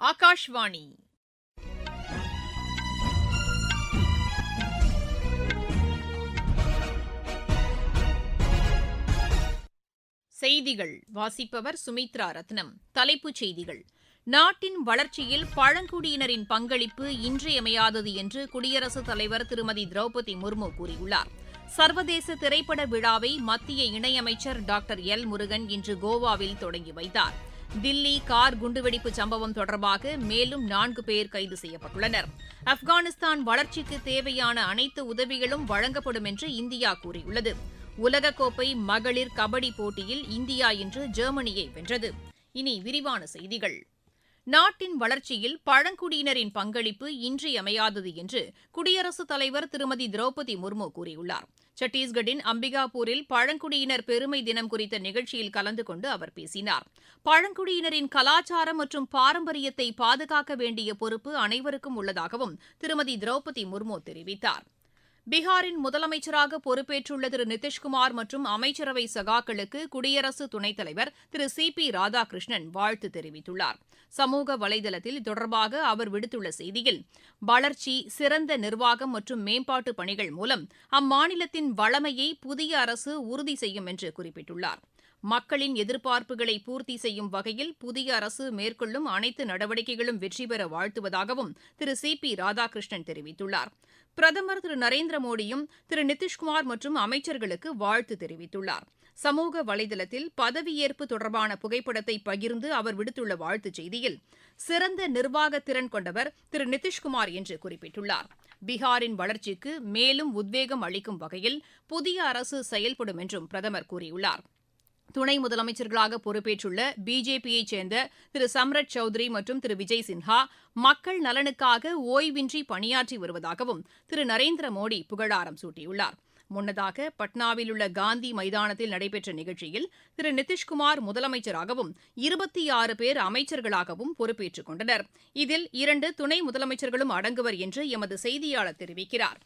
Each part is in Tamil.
ஆகாஷ்வாணி. செய்திகள். வாசிப்பவர் சுமித்ரா ரத்னம். தலைப்புச் செய்திகள். நாட்டின் வளர்ச்சியில் பழங்குடியினரின் பங்களிப்பு இன்றியமையாதது என்று குடியரசுத் தலைவர் திருமதி திரௌபதி முர்மு கூறியுள்ளார். சர்வதேச திரைப்பட விழாவை மத்திய இணையமைச்சர் டாக்டர் எல் முருகன் இன்று கோவாவில் தொடங்கி வைத்தார். தில்லி கார் குண்டுவெடிப்பு சம்பவம் தொடர்பாக மேலும் நான்கு பேர் கைது செய்யப்பட்டுள்ளனர். ஆப்கானிஸ்தான் வளர்ச்சிக்கு தேவையான அனைத்து உதவிகளும் வழங்கப்படும் என்று இந்தியா கூறியுள்ளது. உலகக்கோப்பை மகளிர் கபடி போட்டியில் இந்தியா இன்று ஜெர்மனியை வென்றது. இனி விரிவான செய்திகள். நாட்டின் வளர்ச்சியில் பழங்குடியினரின் பங்களிப்பு இன்றியமையாதது என்று குடியரசுத் தலைவர் திருமதி திரௌபதி முர்மு கூறியுள்ளார். சத்தீஸ்கட்டின் அம்பிகாபூரில் பழங்குடியினர் பெருமை தினம் குறித்த நிகழ்ச்சியில் கலந்து கொண்டு அவர் பேசினார். பழங்குடியினரின் கலாச்சாரம் மற்றும் பாரம்பரியத்தை பாதுகாக்க வேண்டிய பொறுப்பு அனைவருக்கும் உள்ளதாகவும் திருமதி திரௌபதி முர்மு தெரிவித்தார். பீகாரின் முதலமைச்சராக பொறுப்பேற்றுள்ள திரு நிதிஷ்குமார் மற்றும் அமைச்சரவை சகாக்களுக்கு குடியரசு துணைத் தலைவர் திரு சி பி ராதாகிருஷ்ணன் வாழ்த்து தெரிவித்துள்ளார். சமூக வலைதளத்தில் தொடர்பாக அவர் விடுத்துள்ள செய்தியில் வளர்ச்சி சிறந்த நிர்வாகம் மற்றும் மேம்பாட்டு பணிகள் மூலம் அம்மாநிலத்தின் வளமையை புதிய அரசு உறுதி செய்யும் என்று குறிப்பிட்டுள்ளார். மக்களின் எதிர்பார்ப்புகளை பூர்த்தி செய்யும் வகையில் புதிய அரசு மேற்கொள்ளும் அனைத்து நடவடிக்கைகளும் வெற்றி பெற வாழ்த்துவதாகவும் திரு சி பி ராதாகிருஷ்ணன் தெரிவித்துள்ளார். பிரதமர் திரு நரேந்திர மோடியும் திரு நிதிஷ்குமார் மற்றும் அமைச்சர்களுக்கு வாழ்த்து தெரிவித்துள்ளார். சமூக வலைதளத்தில் பதவியேற்பு தொடர்பான புகைப்படத்தை பகிர்ந்து அவர் விடுத்துள்ள வாழ்த்துச் செய்தியில் சிறந்த நிர்வாக திறன் கொண்டவர் திரு நிதிஷ்குமார் என்று குறிப்பிட்டுள்ளார். பீகாரின் வளர்ச்சிக்கு மேலும் உத்வேகம் அளிக்கும் வகையில் புதிய அரசு செயல்படும் என்றும் பிரதமர் கூறியுள்ளார். துணை முதலமைச்சர்களாக பொறுப்பேற்றுள்ள பிஜேபியைச் சேர்ந்த திரு. சம்ரத் சௌத்ரி மற்றும் திரு. விஜய் சின்ஹா மக்கள் நலனுக்காக ஓய்வின்றி பணியாற்றி வருவதாகவும் திரு. நரேந்திர மோடி புகழாரம் சூட்டியுள்ளார். முன்னதாக பட்னாவில் உள்ள காந்தி மைதானத்தில் நடைபெற்ற நிகழ்ச்சியில் திரு. நிதிஷ்குமார் முதலமைச்சராகவும் இருபத்தி ஆறு பேர் அமைச்சர்களாகவும் பொறுப்பேற்றுக் கொண்டனர். இதில் இரண்டு துணை முதலமைச்சர்களும் அடங்குவர் என்று எமது செய்தியாளர் தெரிவிக்கிறார்.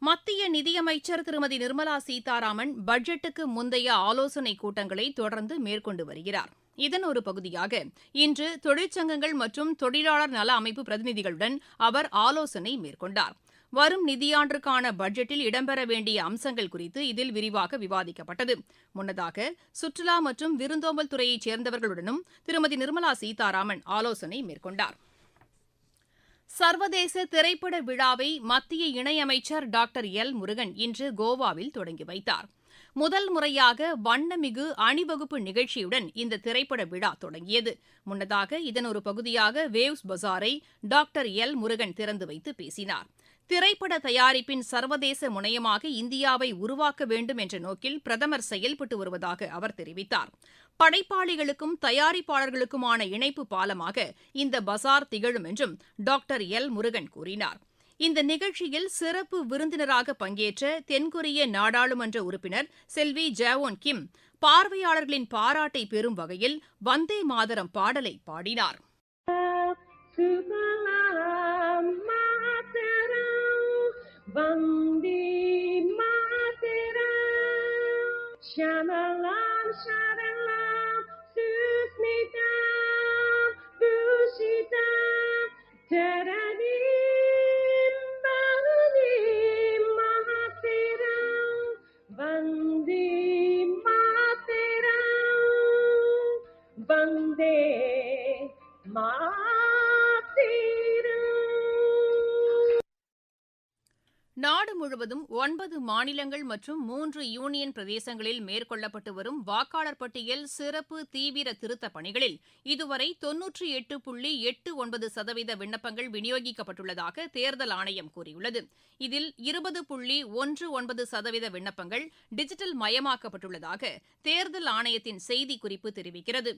மத்திய நிதியமைச்சர் திருமதி நிர்மலா சீதாராமன் பட்ஜெட்டுக்கு முந்தைய ஆலோசனைக் கூட்டங்களை தொடர்ந்து மேற்கொண்டு வருகிறார். இதன் ஒரு பகுதியாக இன்று தொழிற்சங்கங்கள் மற்றும் தொழிலாளர் நல அமைப்பு பிரதிநிதிகளுடன் அவர் ஆலோசனை மேற்கொண்டார். வரும் நிதியாண்டிற்கான பட்ஜெட்டில் இடம்பெற வேண்டிய அம்சங்கள் குறித்து இதில் விரிவாக விவாதிக்கப்பட்டது. முன்னதாக சுற்றுலா மற்றும் விருந்தோம்பல் துறையைச் சேர்ந்தவர்களுடனும் திருமதி நிர்மலா சீதாராமன் ஆலோசனை மேற்கொண்டார். சர்வதேச திரைப்பட விழாவை மத்திய இணையமைச்சர் டாக்டர் எல் முருகன் இன்று கோவாவில் தொடங்கி வைத்தார். முதல் முறையாக வண்ணமிகு அணிவகுப்பு நிகழ்ச்சியுடன் இந்த திரைப்பட விழா தொடங்கியது. முன்னதாக இதன் ஒரு பகுதியாக வேவ்ஸ் பசாரை டாக்டர் எல் முருகன் திறந்து வைத்து பேசினார். திரைப்பட தயாரிப்பின் சர்வதேச முனையமாக இந்தியாவை உருவாக்க வேண்டும் என்ற நோக்கில் பிரதமர் செயல்பட்டு வருவதாக அவர் தெரிவித்தார். படைப்பாளிகளுக்கும் தயாரிப்பாளர்களுக்குமான இணைப்பு பாலமாக இந்த பசார் திகழும் என்றும் டாக்டர் எல். முருகன் கூறினார். இந்த நிகழ்ச்சியில் சிறப்பு விருந்தினராக பங்கேற்ற தென்கொரிய நாடாளுமன்ற உறுப்பினர் செல்வி ஜாவோன் கிம் பார்வையாளர்களின் பாராட்டை பெறும் வகையில் வந்தே மாதரம் பாடலை பாடினார். வந்தே மாதரம். later. நாடு முழுவதும் ஒன்பது மாநிலங்கள் மற்றும் மூன்று யூனியன் பிரதேசங்களில் மேற்கொள்ளப்பட்டு வரும் வாக்காளர் பட்டியல் சிறப்பு தீவிர திருத்தப் பணிகளில் இதுவரை தொன்னூற்றி எட்டு புள்ளி எட்டு ஒன்பது சதவீத விண்ணப்பங்கள் விநியோகிக்கப்பட்டுள்ளதாக தேர்தல் ஆணையம் கூறியுள்ளது. இதில் இருபது புள்ளி ஒன்று ஒன்பது சதவீத விண்ணப்பங்கள் டிஜிட்டல் மயமாக்கப்பட்டுள்ளதாக தேர்தல் ஆணையத்தின் செய்திக்குறிப்பு தெரிவிக்கிறது.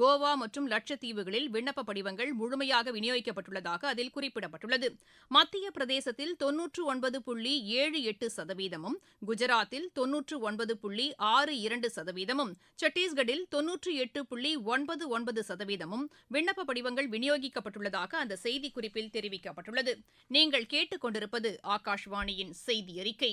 கோவா மற்றும் லட்சத்தீவுகளில் விண்ணப்ப படிவங்கள் முழுமையாக விநியோகிக்கப்பட்டுள்ளதாக அதில் குறிப்பிடப்பட்டுள்ளது. மத்திய பிரதேசத்தில் தொன்னூற்று ஒன்பது புள்ளி ஏழு எட்டு சதவீதமும் குஜராத்தில் தொன்னூற்று ஒன்பது புள்ளி ஆறு இரண்டு சதவீதமும் சத்தீஸ்கட்டில் தொன்னூற்று எட்டு புள்ளி ஒன்பது ஒன்பது சதவீதமும் விண்ணப்ப படிவங்கள் விநியோகிக்கப்பட்டுள்ளதாக அந்த செய்திக்குறிப்பில் தெரிவிக்கப்பட்டுள்ளது. நீங்கள் கேட்டுக்கொண்டிருப்பது ஆகாஷ்வாணியின் செய்தி அறிக்கை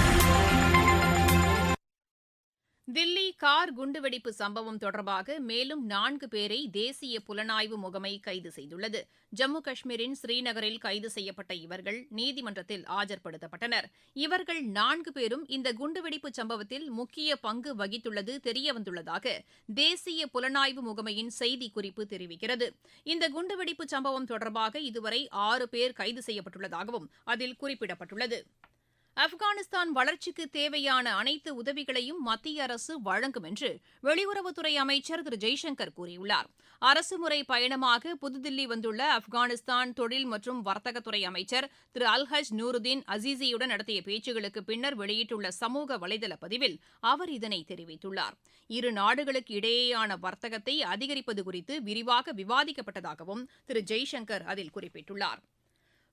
கார் குண்டுவெடிப்பு சம்பவம் தொடர்பாக மேலும் நான்கு பேரை தேசிய புலனாய்வு முகமை கைது செய்துள்ளது. ஜம்மு காஷ்மீரின் ஸ்ரீநகரில் கைது செய்யப்பட்ட இவர்கள் நீதிமன்றத்தில் ஆஜர்படுத்தப்பட்டனர். இவர்கள் நான்கு பேரும் இந்த குண்டுவெடிப்பு சம்பவத்தில் முக்கிய பங்கு வகித்துள்ளது தெரியவந்துள்ளதாக தேசிய புலனாய்வு முகமையின் செய்திக்குறிப்பு தெரிவிக்கிறது. இந்த குண்டுவெடிப்பு சம்பவம் தொடர்பாக இதுவரை ஆறு பேர் கைது செய்யப்பட்டுள்ளதாகவும் அதில் குறிப்பிடப்பட்டுள்ளது. ஆப்கானிஸ்தான் வளர்ச்சிக்கு தேவையான அனைத்து உதவிகளையும் மத்திய அரசு வழங்கும் என்று வெளியுறவுத்துறை அமைச்சர் திரு. ஜெய்சங்கர் கூறியுள்ளார். அரசுமுறை பயணமாக புதுதில்லி வந்துள்ள ஆப்கானிஸ்தான் தொழில் மற்றும் வர்த்தகத்துறை அமைச்சர் திரு. அல்ஹஜ் நூருதீன் அசீசியுடன் நடத்திய பேச்சுகளுக்கு பின்னர் வெளியிட்டுள்ள சமூக வலைதள பதிவில் அவர் இதனை தெரிவித்துள்ளார். இரு நாடுகளுக்கு இடையேயான வர்த்தகத்தை அதிகரிப்பது குறித்து விரிவாக விவாதிக்கப்பட்டதாகவும் திரு. ஜெய்சங்கர் அதில் குறிப்பிட்டுள்ளார்.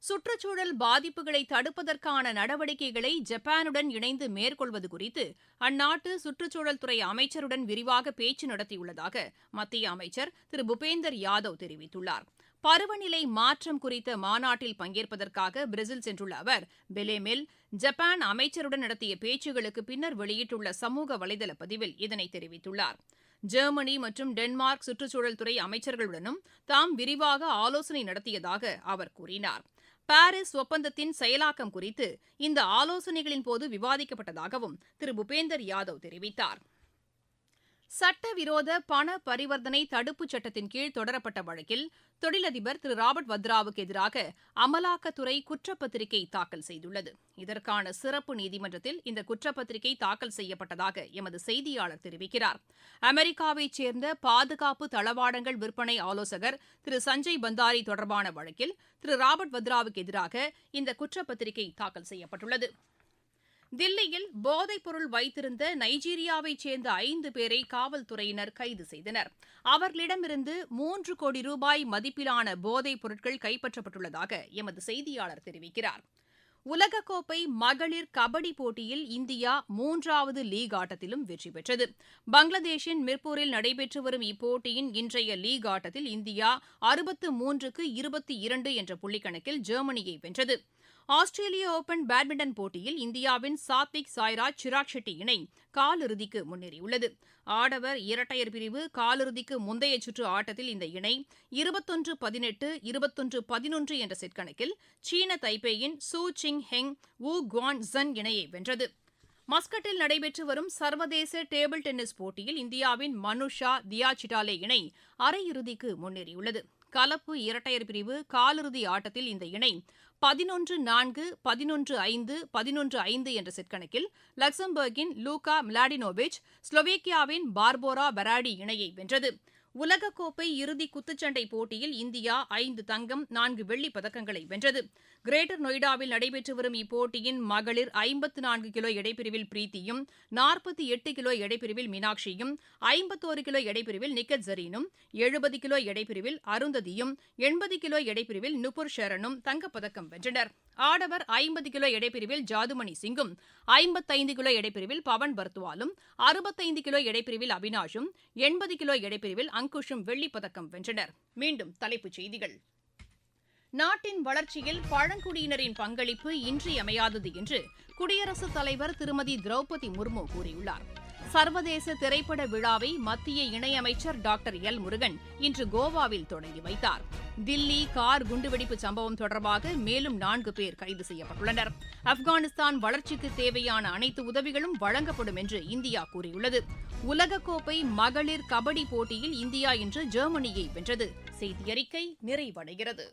சுற்றுச்சூழல் பாதிப்புகளை தடுப்பதற்கான நடவடிக்கைகளை ஜப்பானுடன் இணைந்து மேற்கொள்வது குறித்து அந்நாட்டு சுற்றுச்சூழல் துறை அமைச்சருடன் விரிவாக பேச்சு நடத்தியுள்ளதாக மத்திய அமைச்சர் திரு பூபேந்தர் யாதவ் தெரிவித்துள்ளார். பருவநிலை மாற்றம் குறித்த மாநாட்டில் பங்கேற்பதற்காக பிரேசில் சென்றுள்ள அவர் பெலேமில் ஜப்பான் அமைச்சருடன் நடத்திய பேச்சுகளுக்கு பின்னர் வெளியிட்டுள்ள சமூக வலைதள பதிவில் இதனை தெரிவித்துள்ளார். ஜெர்மனி மற்றும் டென்மார்க் சுற்றுச்சூழல் துறை அமைச்சர்களுடனும் தாம் விரிவாக ஆலோசனை நடத்தியதாக அவர் கூறினார். பாரிஸ் ஒப்பந்தத்தின் செயலாக்கம் குறித்து இந்த ஆலோசனைகளின் போது விவாதிக்கப்பட்டதாகவும் திரு. பூபேந்தர் யாதவ் தெரிவித்தார். சட்டவிரோத பண பரிவர்த்தனை தடுப்புச் சட்டத்தின் கீழ் தொடரப்பட்ட வழக்கில் தொழிலதிபர் திரு. ராபர்ட் வத்ராவுக்கு எதிராக அமலாக்கத்துறை குற்றப்பத்திரிகை தாக்கல் செய்துள்ளது. இதற்கான சிறப்பு நீதிமன்றத்தில் இந்த குற்றப்பத்திரிகை தாக்கல் செய்யப்பட்டதாக எமது செய்தியாளர் தெரிவிக்கிறார். அமெரிக்காவைச் சேர்ந்த பாதுகாப்பு தளவாடங்கள் விற்பனை ஆலோசகர் திரு. சஞ்சய் பந்தாரி தொடர்பான வழக்கில் திரு. ராபர்ட் வத்ராவுக்கு எதிராக இந்த குற்றப்பத்திரிகை தாக்கல் செய்யப்பட்டுள்ளது. தில்லியில் போதைப்பொருள் வைத்திருந்த நைஜீரியாவைச் சேர்ந்த ஐந்து பேரை காவல்துறையினர் கைது செய்தனர். அவர்களிடமிருந்து மூன்று கோடி ரூபாய் மதிப்பிலான போதைப் பொருட்கள் கைப்பற்றப்பட்டுள்ளதாக எமது செய்தியாளர் தெரிவிக்கிறார். உலகக்கோப்பை மகளிர் கபடி போட்டியில் இந்தியா மூன்றாவது லீக் ஆட்டத்திலும் வெற்றி பெற்றது. பங்களாதேஷின் மிர்பூரில் நடைபெற்று வரும் இப்போட்டியின் இன்றைய லீக் ஆட்டத்தில் இந்தியா அறுபத்து மூன்றுக்கு இருபத்தி இரண்டு என்ற புள்ளிக்கணக்கில் ஜெர்மனியை வென்றது. ஆஸ்திரேலிய ஓபன் பேட்மிண்டன் போட்டியில் இந்தியாவின் சாத்விக் சாய்ராஜ் சிராக் ஷெட்டி இணை காலிறுதிக்கு முன்னேறியுள்ளது. ஆடவர் இரட்டையர் பிரிவு காலிறுதிக்கு முந்தைய சுற்று ஆட்டத்தில் இந்த இணை இருபத்தொன்று பதினெட்டு இருபத்தொன்று பதினொன்று என்ற செட் கணக்கில் சீன தைப்பேயின் சூ சிங் ஹெங் வு குவான் ஜன் இணையை வென்றது. மஸ்கட்டில் நடைபெற்று வரும் சர்வதேச டேபிள் டென்னிஸ் போட்டியில் இந்தியாவின் மனுஷா தியா சிட்டாலே இணை அரையிறுதிக்கு முன்னேறியுள்ளது. கலப்பு இரட்டையர் பிரிவு காலிறுதி ஆட்டத்தில் இந்த இணை பதினொன்று நான்கு பதினொன்று ஐந்து பதினொன்று ஐந்து என்ற செட் கணக்கில் லக்சம்பர்கின் லூகா மிலாடினோவிச் ஸ்லோவேக்கியாவின் பார்போரா பெராடி இணையை வென்றது. உலகக்கோப்பை இறுதி குத்துச்சண்டை போட்டியில் இந்தியா ஐந்து தங்கம் நான்கு வெள்ளிப் பதக்கங்களை வென்றது. கிரேட்டர் நொய்டாவில் நடைபெற்று வரும் இப்போட்டியின் மகளிர் ஐம்பத்து நான்கு கிலோ எடைப்பிரிவில் பிரீத்தியும் நாற்பத்தி எட்டு கிலோ எடைப்பிரிவில் மீனாட்சியும் ஐம்பத்தோரு கிலோ எடைப்பிரிவில் நிக்கத் ஜரீனும் எழுபது கிலோ எடைப்பிரிவில் அருந்ததியும் எண்பது கிலோ எடைப்பிரிவில் நுபுர் ஷரனும் தங்கப்பதக்கம் வென்றனர். ஆடவர் ஐம்பது கிலோ எடைப்பிரிவில் ஜாதுமணி சிங்கும் ஐம்பத்தைந்து கிலோ எடைப்பிரிவில் பவன் பர்த்வாலும் அறுபத்தைந்து கிலோ எடைப்பிரிவில் அவினாஷும் எண்பது கிலோ எடைப்பிரிவில் அங் அங்குஷும் வெள்ளிப்பதக்கம் வென்றனர். மீண்டும் தலைப்புச் செய்திகள். நாட்டின் வளர்ச்சியில் பழங்குடியினரின் பங்களிப்பு இன்றியமையாதது என்று குடியரசுத் தலைவர் திருமதி திரௌபதி முர்மு கூறியுள்ளார். சர்வதேச திரைப்பட விழாவை மத்திய இணையமைச்சர் டாக்டர் எல் முருகன் இன்று கோவாவில் தொடங்கி வைத்தார். தில்லி கார் குண்டுவெடிப்பு சம்பவம் தொடர்பாக மேலும் நான்கு பேர் கைது செய்யப்பட்டுள்ளனர். ஆப்கானிஸ்தான் வளர்ச்சிக்கு தேவையான அனைத்து உதவிகளும் வழங்கப்படும் என்று இந்தியா கூறியுள்ளது. உலகக்கோப்பை மகளிர் கபடி போட்டியில் இந்தியா இன்று ஜெர்மனியை வென்றது. செய்தியறிக்கை நிறைவடைகிறது.